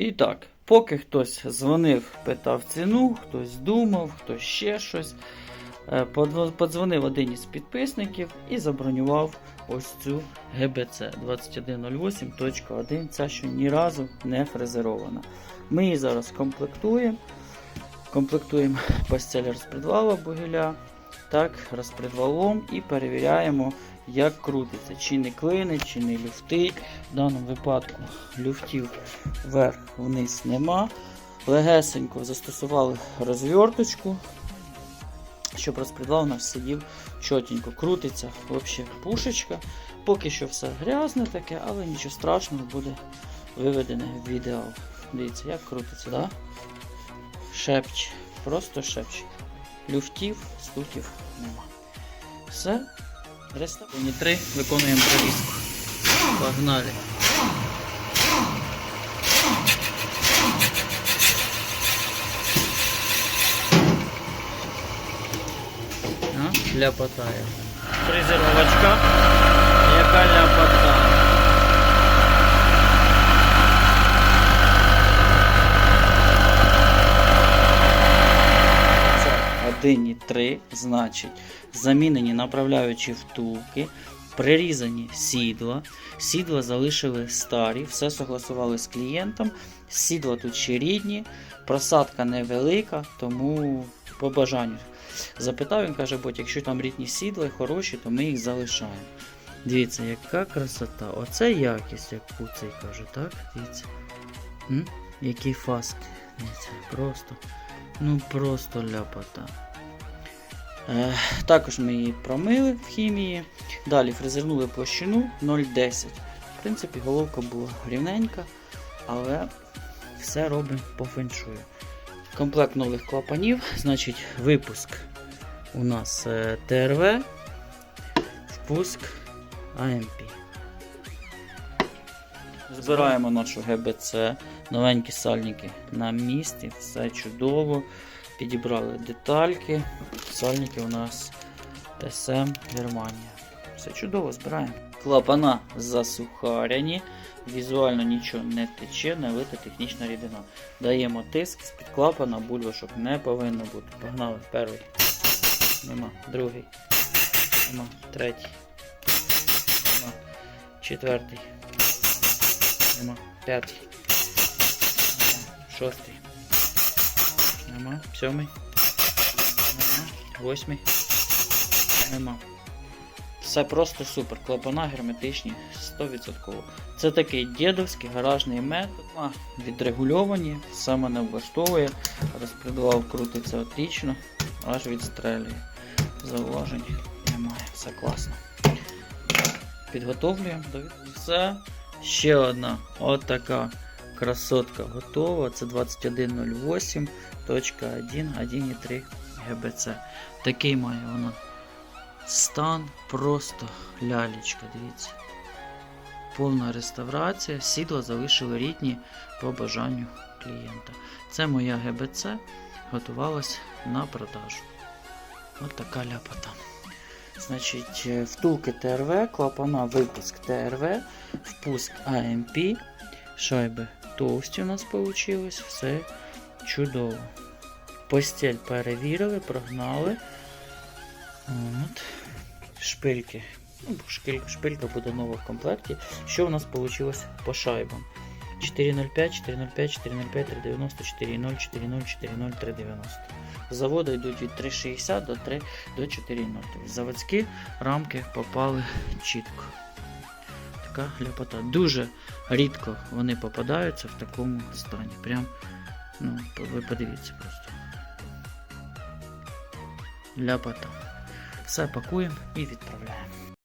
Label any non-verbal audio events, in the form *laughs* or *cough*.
І так, поки хтось дзвонив, питав ціну, хтось думав, хтось ще щось. е, Подзвонив один із підписників і забронював ось цю ГБЦ 2108.1. Ця що ні разу не фрезерована. Ми її зараз комплектуємо. Комплектуємо *laughs* постель розпредвала бугеля, так, розпредвалом і перевіряємо, як крутиться. Чи не клини, чи не люфти. В даному випадку люфтів вверх-вниз нема. Легесенько застосували розверточку, щоб розпредвал нас сидів чотенько. Крутиться взагалі пушечка. Поки що все грязне таке, але нічого страшного буде виведене в ідеал. Дивіться, як крутиться, да? Шепче, просто шепче. Люфтів, стуків нема. Все. Реставраційні три виконуємо провізку. Погнали. А, ляпотає. Фрезеровочка. Яка ляпота. Це 1,3, значить, замінені направляючі втулки, прирізані сідла. Сідла залишили старі, все согласували з клієнтом. Сідла тут ще рідні, просадка невелика, тому по бажанню. Запитав, він каже, бо якщо там рідні сідла хороші, то ми їх залишаємо. Дивіться, яка красота. Оце якість, як Куцей каже, так? Дивіться. М? Які фаски. Дивіться, просто. Ну просто ляпота. Е, також ми її промили в хімії. Далі фрезернули площину 0,10. В принципі, головка була рівненька, але все робимо по феншую. Комплект нових клапанів, значить, випуск у нас е, ТРВ, впуск АМП. Збираємо нашу ГБЦ, новенькі сальники на місці, все чудово. Підібрали детальки. Сальники у нас СМ Германія. Все чудово, збираємо. Клапана засухаряні, візуально нічого не тече, не лита технічна рідина. Даємо тиск з-під клапана, бульбашок не повинно бути. Погнали, перший. Нема. Другий. Нема. Третій. Нема. Четвертий. Нема. П'ятий. Нема. Шостий. Нема. Сьомий. Восьмий. Нема. Все просто супер. Клапана герметичні 100%. Це такий дідовський гаражний метод. Відрегульовані, саме не влаштовує. Розпредвал крутиться отлично, аж відстрелює. Зауважень немає, все класно. Підготовлюємо до Все. Ще одна отака красотка готова. Це 2108.1.1.3 ГБЦ. Такий має вона стан, просто лялечка, дивіться. Повна реставрація, сідла залишили рідні по бажанню клієнта. Це моя ГБЦ готувалась на продажу. От така ляпота. Значить, е, втулки ТРВ, клапана випуск ТРВ, впуск АМП, шайби товсті у нас вийшло, все чудово. Постіль перевірили, прогнали. От. Шпильки. Ну, шпилька буде нова в комплекті. Що у нас вийшло по шайбам? 405, 405, 405, 390, 4.0, 4.0, 4.0, 390. З йдуть від 360 до 3 до 4.0. Тобто Заводські рамки попали чітко. Така ляпота. Дуже рідко вони попадаються в такому стані. Прям, ну, ви подивіться просто. Ляпота. Все пакуємо і відправляємо.